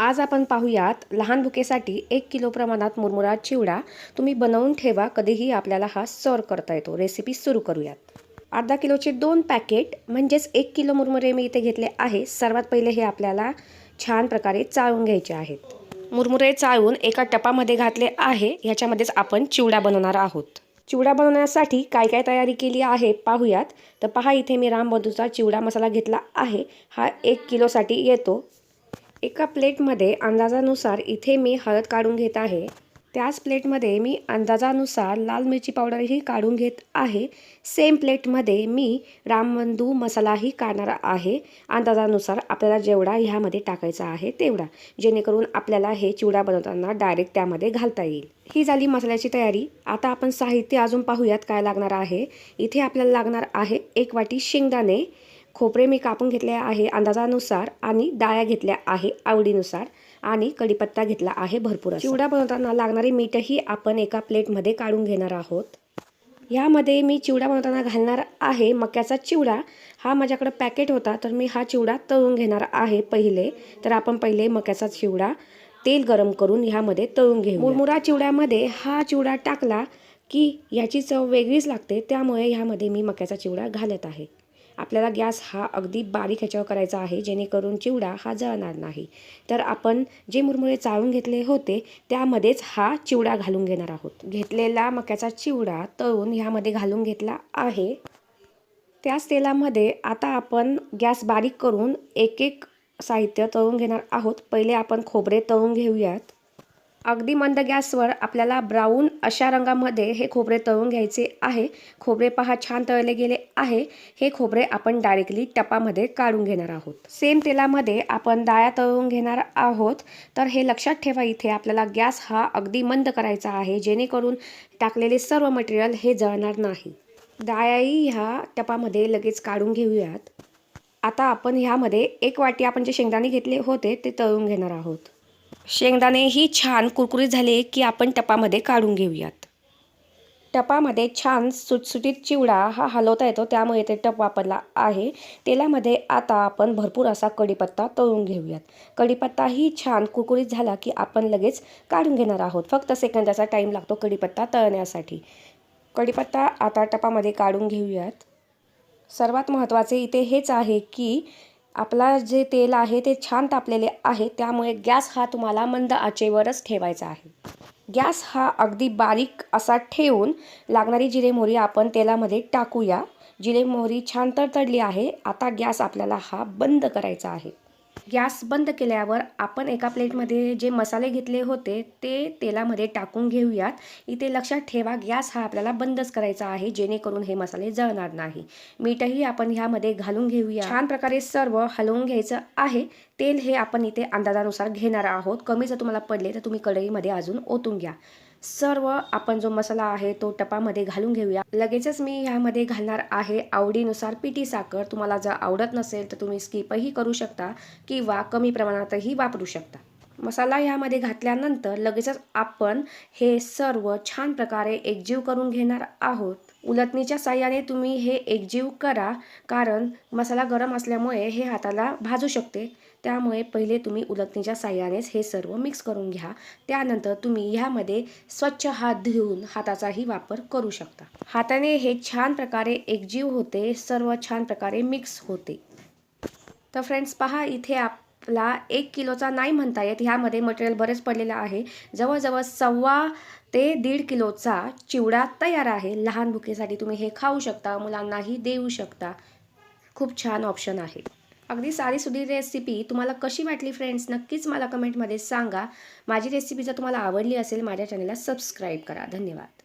आज आपण पाहूयात लहान भुकेसाठी एक किलो प्रमाणात मुरमुरा चिवडा तुम्ही बनवून ठेवा कधीही आपल्याला हा सर्व करता येतो. रेसिपी सुरू करूयात. अर्धा किलोचे दोन पॅकेट म्हणजेच एक किलो मुरमुरे मी इथे घेतले आहे. सर्वात पहिले हे आपल्याला छान प्रकारे चाळून घ्यायचे आहेत. मुरमुरे चाळून एका टपामध्ये घातले आहे. ह्याच्यामध्येच आपण चिवडा बनवणार आहोत. चिवडा बनवण्यासाठी काय काय तयारी केली आहे पाहूयात. तर पहा इथे मी रामबंधूचा चिवडा मसाला घेतला आहे. हा एक किलोसाठी येतो. एका प्लेटमध्ये अंदाजानुसार इथे मी हळद काढून घेत आहे. त्याच प्लेटमध्ये मी अंदाजानुसार लाल मिरची पावडरही काढून घेत आहे. सेम प्लेटमध्ये मी रामबंधू मसालाही काढणार आहे. अंदाजानुसार आपल्याला जेवढा ह्यामध्ये टाकायचा आहे तेवढा जेणेकरून आपल्याला हे चिवडा बनवताना डायरेक्ट त्यामध्ये घालता येईल. ही झाली मसाल्याची तयारी. आता आपण साहित्य अजून पाहूयात काय लागणार आहे. इथे आपल्याला लागणार आहे एक वाटी शेंगदाणे खोबरे मी कापून घेतले आहे अंदाजानुसार आणि डाळ्या घेतल्या आहे आवडीनुसार आणि कढीपत्ता घेतला आहे भरपूर चिवडा बनवताना लागणारे मीठही आपण एका प्लेटमध्ये काढून घेणार आहोत. यामध्ये मी चिवडा बनवताना घालणार आहे मक्याचा चिवडा. हा माझ्याकडं पॅकेट होता तर मी हा चिवडा तळून घेणार आहे पहिले. तर आपण पहिले मक्याचा चिवडा तेल गरम करून ह्यामध्ये तळून घेऊ मुरमुरा चिवड्यामध्ये हा चिवडा टाकला की याची चव वेगळीच लागते त्यामुळे ह्यामध्ये मी मक्याचा चिवडा घालत आहे. आपल्याला गॅस हा अगदी बारीक ह्याच्यावर करायचा आहे जेणेकरून चिवडा हा जळणार नाही. तर आपण जे मुरमुरे चाळून घेतले होते त्यामध्येच हा चिवडा घालून घेणार आहोत. घेतलेला मक्याचा चिवडा तळून ह्यामध्ये घालून घेतला आहे. त्याच तेलामध्ये आता आपण गॅस बारीक करून एक एक साहित्य तळून घेणार आहोत. पहिले आपण खोबरे तळून घेऊयात. अगदी मंद गॅसवर आपल्याला ब्राऊन अशा रंगामध्ये हे खोबरे तळून घ्यायचे आहे. खोबरे पहा छान तळले गेले आहे. हे खोबरे आपण डायरेक्टली टपामध्ये काढून घेणार आहोत. सेम तेलामध्ये आपण डाळ्या तळून घेणार आहोत. तर हे लक्षात ठेवा इथे आपल्याला गॅस हा अगदी मंद करायचा आहे. जेणेकरून टाकलेले सर्व मटेरियल हे जळणार नाही. डाळ्याही ह्या टपामध्ये लगेच काढून घेऊयात. आता आपण ह्यामध्ये एक वाटी आपण जे शेंगदाणे घेतले होते ते तळून घेणार आहोत. शेंगदाणे ही छान कुरकुरीत झाले की आपण टपामध्ये काढून घेऊयात. टपामध्ये छान सुटसुटीत चिवडा हा हलवता येतो त्यामुळे ते टप वापरला आहे. तेलामध्ये आता आपण भरपूर असा कढीपत्ता तळून घेऊयात. कढीपत्ता ही छान कुरकुरीत झाला की आपण लगेच काढून घेणार आहोत. फक्त सेकंदाचा टाईम लागतो कढीपत्ता तळण्यासाठी. कढीपत्ता आता टपामध्ये काढून घेऊयात. सर्वात महत्त्वाचे इथे हेच आहे की आपला जे तेल आहे ते छान तापलेले आहे त्यामुळे गॅस हा तुम्हाला मंद आचेवरच ठेवायचा आहे. गॅस हा अगदी बारीक असा ठेवून लागणारी जिरे मोहरी आपण तेलामध्ये टाकूया. जिरे मोहरी छान तडतडली आहे आता गॅस आपल्याला हा बंद करायचा आहे. गॅस बंद केल्यावर आपण एका प्लेटमध्ये जे मसाले घेतले होते ते तेलामध्ये टाकून घेऊयात. इथे लक्षात ठेवा गॅस हा आपल्याला बंदच करायचा आहे जेणेकरून हे मसाले जळणार नाही. मीठही आपण ह्यामध्ये घालून घेऊया. छान प्रकारे सर्व हलवून घ्यायचं आहे. तेल हे आपण इथे अंदाजानुसार घेणार आहोत. कमी जर तुम्हाला पडले तर तुम्ही कढईमध्ये अजून ओतून घ्या. सर्व आपण जो मसाला आहे तो टपामध्ये घालून घेऊया. लगेचच मी ह्यामध्ये घालणार आहे आवडीनुसार पिठी साखर. तुम्हाला जर आवडत नसेल तर तुम्ही स्किपही करू शकता किंवा कमी प्रमाणातही वापरू शकता. मसाला ह्यामध्ये घातल्यानंतर लगेचच आपण हे सर्व छान प्रकारे एकजीव करून घेणार आहोत. उलटणीच्या साह्याने तुम्ही हे एकजीव करा कारण मसाला गरम असल्यामुळे हे हाताला भाजू शकते. त्यामुळे पहिले तुम्ही उलटणीच्या साह्यानेच हे सर्व मिक्स करून घ्या. त्यानंतर तुम्ही ह्यामध्ये स्वच्छ हात धुवून हाताचाही वापर करू शकता. हाताने हे छान प्रकारे एकजीव होते सर्व छान प्रकारे मिक्स होते. तर फ्रेंड्स पहा इथे आपला एक किलोचा नाही म्हणता येत ह्यामध्ये मटेरियल बरेच पडलेलं आहे. जवळजवळ सव्वा ते दीड किलोचा चिवडा तयार आहे. लहान भुकेसाठी तुम्ही हे खाऊ शकता मुलांनाही देऊ शकता. खूप छान ऑप्शन आहे. अगदी सारीसुधी रेसिपी तुम्हाला कशी वाटली फ्रेंड्स नक्कीच मला कमेंटमध्ये सांगा. माझी रेसिपी जर तुम्हाला आवडली असेल माझ्या चॅनलला सबस्क्राईब करा. धन्यवाद.